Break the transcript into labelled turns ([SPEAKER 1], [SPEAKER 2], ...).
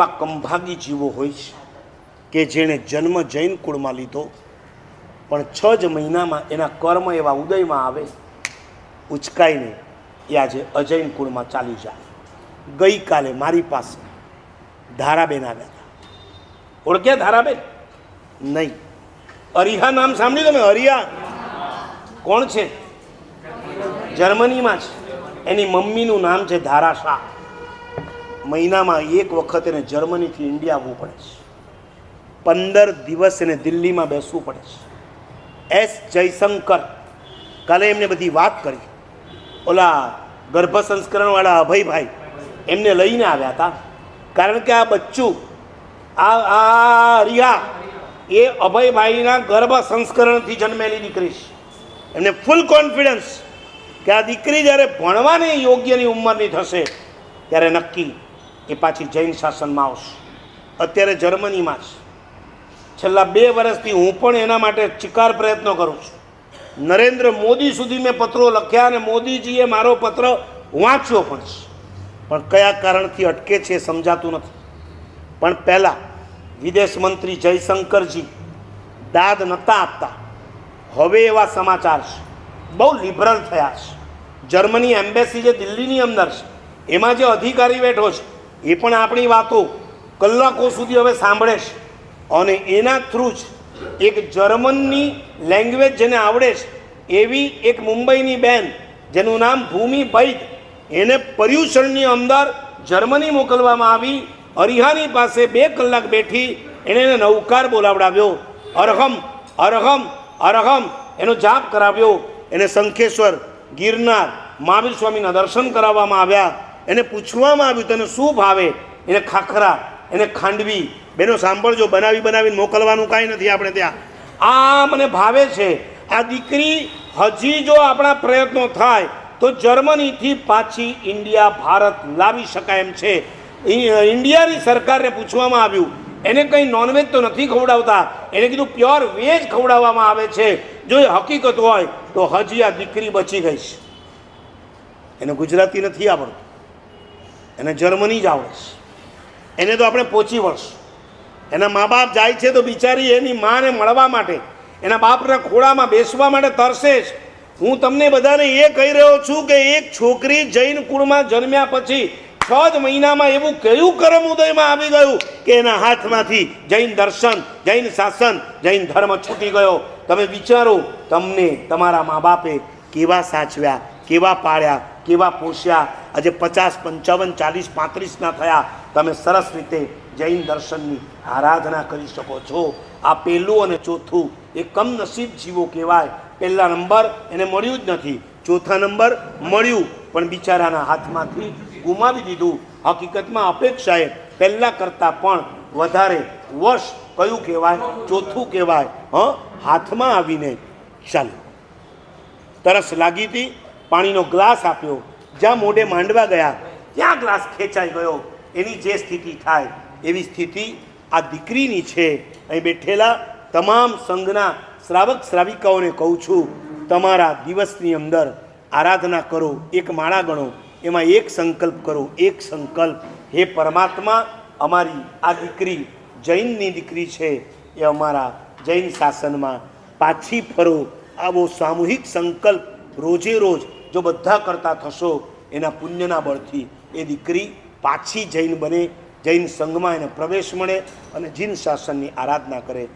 [SPEAKER 1] એવા કંભાગી જીવો હોય છે, કે જેણે જન્મ જૈન કુળમાં લીધો, પણ છ જ મહિનામાં એના કર્મ એવા ઉદયમાં આવે, ઉચકાઈને એ આજે અજૈન કુળમાં ચાલી જાય. ગઈકાલે મારી પાસે ધારાબેન આવ્યા હતા. ઓળખ્યા ધારાબેન? નહીં. અરિહા નામ સાંભળ્યું તમે? અરિહા. કોણ છે? જર્મનીમાં છે. એની મમ્મીનું નામ છે ધારા શાહ મહિનામાં એક વખત એને જર્મનીથી ઇન્ડિયા આવવું પડે છે. પંદર દિવસ એને દિલ્હીમાં બેસવું પડે છે. એસ જયશંકર, કાલે એમને બધી વાત કરી. ઓલા ગર્ભ સંસ્કરણવાળા અભયભાઈ એમને લઈને આવ્યા હતા. કારણ કે આ બચ્ચું, આ આ રિયા એ અભયભાઈના ગર્ભ સંસ્કરણથી જન્મેલી દીકરી છે. એમને ફૂલ કોન્ફિડન્સ કે આ દીકરી જ્યારે ભણવાની યોગ્યની ઉંમરની થશે, ત્યારે નક્કી એ પાછી જૈન શાસનમાં આવશે. અત્યારે જર્મનીમાં છે છેલ્લા બે વર્ષથી હું પણ એના માટે ચિકાર પ્રયત્નો કરું છું. નરેન્દ્ર મોદી સુધી મેં પત્રો લખ્યા અને મોદીજીએ મારો પત્ર વાંચ્યો પણ છે. પણ કયા કારણથી અટકે છે એ સમજાતું નથી. પણ પહેલાં વિદેશ મંત્રી જયશંકરજી દાદ નહોતા આપતા. હવે એવા સમાચાર છે. બહુ લિબરલ થયા છે. જર્મની એમ્બેસી જે દિલ્હીની અંદર છે, એમાં જે અધિકારી બેઠો છે એ પણ આપણી વાતો કલાકો સુધી હવે સાંભળે છે. અને એના થ્રુ જ એક જર્મનની લેંગ્વેજ જેને આવડે છે, એવી એક મુંબઈની બેન જેનું નામ ભૂમિ બૈદ, એને પર્યુષણની અંદર જર્મની મોકલવામાં આવી, અરિહાની પાસે બે કલાક બેઠી એણે એને નૌકાર બોલાવડાવ્યો. અરહમ અરહમ અરહમ, એનો જાપ કરાવ્યો. એને શંખેશ્વર, ગિરનાર, મહાવીર સ્વામીના દર્શન કરાવવામાં આવ્યા. એને પૂછવામાં આવ્યું, તને શું ભાવે? એને ખાખરા, એને ખાંડવી. બેનો સાંભળજો, બનાવી બનાવીને મોકલવાનું કાંઈ નથી આપણે ત્યાં. આ મને ભાવે છે. આ દીકરી હજી જો આપણા પ્રયત્નો થાય, તો જર્મનીથી પાછી ઇન્ડિયા, ભારત લાવી શકાય એમ છે. ઇન્ડિયાની સરકારને પૂછવામાં આવ્યું. એને કંઈ નોનવેજ તો નથી ખવડાવતા. એને કીધું, પ્યોર વેજ ખવડાવવામાં આવે છે. જો એ હકીકત હોય, તો હજી આ દીકરી બચી ગઈ છે એને ગુજરાતી નથી આવડતું. એને જર્મની જ આવડે છે. એને તો આપણે પહોંચી વળશું. એના મા બાપ જાય છે તો બિચારી એની માને મળવા માટે, એના બાપના ખોળામાં બેસવા માટે તરસે જ. હું તમને બધાને એ કહી રહ્યો છું કે એક છોકરી જૈન કુળમાં જન્મ્યા પછી છ જ મહિનામાં એવું કયું કરમ ઉદયમાં આવી ગયું કે એના હાથમાંથી જૈન દર્શન, જૈન શાસન, જૈન ધર્મ છૂટી ગયો? તમે વિચારો, તમને તમારા મા બાપે કેવા સાચવ્યા? કેવા પાળ્યા કેવા પોષ્યા? આજે પચાસ, પંચાવન, ચાલીસ, પાંત્રીસના થયા. તમે સરસ રીતે જૈન દર્શનની આરાધના કરી શકો છો. આ પહેલું અને ચોથું એ કમનસીબ જીવો કહેવાય. પહેલા નંબર એને મળ્યું જ નથી. ચોથા નંબર મળ્યું, પણ બિચારાના હાથમાંથી ગુમાવી દીધું. હકીકતમાં અપેક્ષાએ પહેલાં કરતાં પણ વધારે વર્ષ કયું કહેવાય? ચોથું કહેવાય. હં? હાથમાં આવીને ચાલો. તરસ લાગી હતી. પાણીનો ગ્લાસ આપ્યો. જ્યાં મોઢે માંડવા ગયા, ત્યાં ગ્લાસ ખેંચાઈ ગયો. એની જે સ્થિતિ થાય, એવી સ્થિતિ આ દીકરીની છે. અહીં બેઠેલા તમામ સંઘના શ્રાવક શ્રાવિકાઓને કહું છું, તમારા દિવસની અંદર આરાધના કરો, એક માળા ગણો, એમાં એક સંકલ્પ કરો, એક સંકલ્પ. હે પરમાત્મા, અમારી આ દીકરી જૈનની દીકરી છે, એ અમારા જૈન શાસનમાં પાછી ફરો. આવો સામૂહિક સંકલ્પ રોજે રોજ જો બધા કરતા થશો, એના પુણ્યના બળથી એ દીકરી પાછી જૈન બને, જૈન સંઘમાં એને પ્રવેશ મળે અને જૈન શાસનની આરાધના કરે.